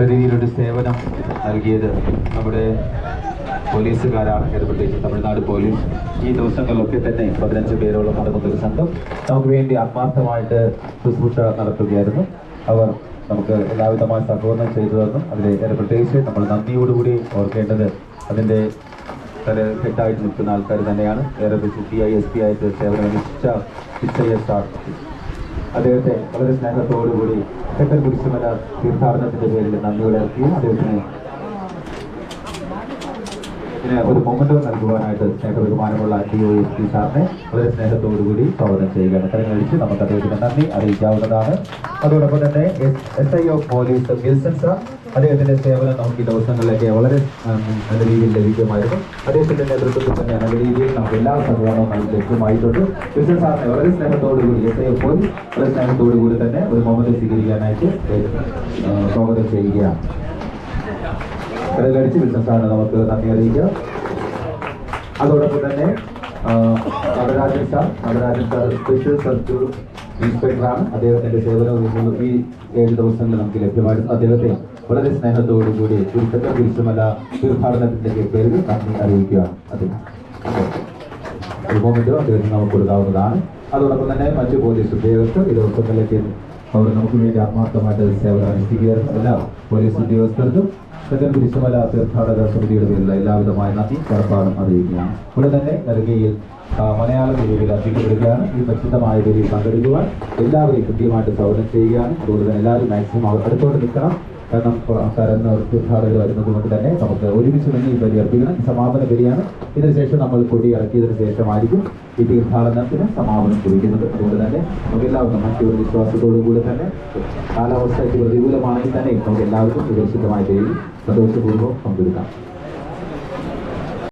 രീതിയിലൊരു സേവനം നൽകിയത് നമ്മുടെ പോലീസുകാരാണ്. ഇത് പ്രത്യേകിച്ച് തമിഴ്നാട് പോലീസ്. ഈ ദിവസങ്ങളിലൊക്കെ തന്നെ പതിനഞ്ച് പേരോളം അടങ്ങുന്ന ഒരു സംഘം നമുക്ക് വേണ്ടി ആത്മാർത്ഥമായിട്ട് ശുശ്രൂഷ നടത്തുകയായിരുന്നു. അവർ നമുക്ക് എല്ലാവിധമായ സഹകരണം ചെയ്തു തന്നു. അതിൽ പ്രത്യേകിച്ച് നമ്മൾ നന്ദിയോടുകൂടി ഓർക്കേണ്ടത് അതിന്റെ തല ഹെഡായിട്ട് നിൽക്കുന്ന ആൾക്കാർ തന്നെയാണ്. ഏറെ സി ഐ എസ് പി ആയിട്ട് സേവനമനുഷ്ഠിച്ച പിച്ചയ്യ സാർ അദ്ദേഹത്തെ വളരെ സ്നേഹത്തോടുകൂടി തെക്കൻ കുരിശുമല തീർത്ഥാടനത്തിന്റെ പേരിൽ നന്ദിയോടെ ഇറക്കിയും അദ്ദേഹത്തിന് ഇതിന് ഒരു മൊമെന്റോ നൽകുവാനായിട്ട് സ്നേഹബഹുമാനമുള്ള ഡി ഒ എസ് പി സാറിനെ വളരെ സ്നേഹത്തോടുകൂടി സ്വാഗതം ചെയ്യുകയാണ്. തെരഞ്ഞെടുത്ത് നമുക്ക് അദ്ദേഹത്തിന് നന്ദി അറിയിക്കാവുന്നതാണ്. അതോടൊപ്പം തന്നെ S I O police Wilson sir അദ്ദേഹത്തിന്റെ സേവനം നമുക്ക് ഈ ദിവസങ്ങളിലൊക്കെ വളരെ നല്ല രീതിയിൽ ലഭിക്കുമായിരുന്നു അദ്ദേഹത്തിന്റെ നേതൃത്വത്തിൽ തന്നെ നല്ല രീതിയിൽ നമുക്ക് എല്ലാ സഹകരണവും നമുക്ക് ലഭ്യമായിട്ടുണ്ട്. വിശ്വ സാറിനെ വളരെ സ്നേഹത്തോടുകൂടി എസ് ഐ എഫ് വളരെ സ്നേഹത്തോടുകൂടി തന്നെ ഒരു മുഹമ്മദ് സ്വീകരിക്കാനായിട്ട് സ്വാഗതം ചെയ്യുകയാണ്. കടലടിച്ച് വിൽസൺ സാറിന് നമുക്ക് നന്ദി അറിയിക്കാം. അതോടൊപ്പം തന്നെ Natarajan sir Natarajan sir special circle ഇൻസ്പെക്ടറാണ്. അദ്ദേഹത്തിന്റെ സേവനവും ഈ ഏഴ് ദിവസങ്ങളിൽ നമുക്ക് ലഭ്യമായിരുന്നു. അദ്ദേഹത്തെ വളരെ സ്നേഹത്തോടുകൂടി ചുരുക്കത്തെ തിരിച്ചുമല്ല തീർത്ഥാടനത്തിന്റെ പേരിൽ നന്ദി അറിയിക്കുകയാണ് അദ്ദേഹം. മൊമെന്റോ അദ്ദേഹത്തിന് നമുക്ക് കൊടുക്കാവുന്നതാണ്. അതോടൊപ്പം തന്നെ മറ്റു പോലീസ് ഉദ്യോഗസ്ഥർ ഈ ദിവസങ്ങളിലേക്ക് അവർ നമുക്ക് വേണ്ടി ആത്മാർത്ഥമായിട്ട് സേവനം അനുഷ്ഠിക്കുകയായിരുന്നു. എല്ലാ പോലീസ് ഉദ്യോഗസ്ഥർക്കും തെക്കൻ കുരിശുമല തീർത്ഥാടക സമിതിയുടെ പേരിലുള്ള എല്ലാവിധമായ നന്ദി കടപ്പാടും അറിയിക്കുകയാണ്. ഇവിടെ തന്നെ നൽകിയിൽ മലയാള വേദിയിൽ അധികരിക്കുകയാണ് ഈ പ്രസിദ്ധമായ വേദിയിൽ പങ്കെടുക്കുവാൻ എല്ലാവരെയും കൃത്യമായിട്ട് സൗകര്യം ചെയ്യുകയാണ്. അതുകൊണ്ട് തന്നെ എല്ലാവരും മാക്സിമം അടുത്തോട്ട് നിൽക്കണം. കാരണം കരന്ന് തീർത്ഥാടകർ വരുന്നത് കൊണ്ട് തന്നെ നമുക്ക് ഒരുമിച്ച് നിന്ന് ഈ ബലി അർപ്പിക്കണം സമാപന ബലിയാണ്. ഇതിനുശേഷം നമ്മൾ കൊടി ഇറക്കിയതിനു ശേഷമായിരിക്കും ഈ തീർത്ഥാടനത്തിന് സമാപനം കുറിക്കുന്നത്. അതുകൊണ്ട് തന്നെ നമുക്ക് എല്ലാവർക്കും മറ്റൊരു വിശ്വാസത്തോടു കൂടി തന്നെ കാലാവസ്ഥയ്ക്ക് പ്രതികൂലമാണെങ്കിൽ തന്നെ നമുക്ക് എല്ലാവർക്കും സുരക്ഷിതമായ രീതിയിൽ സന്തോഷപൂർവം പങ്കെടുക്കാം.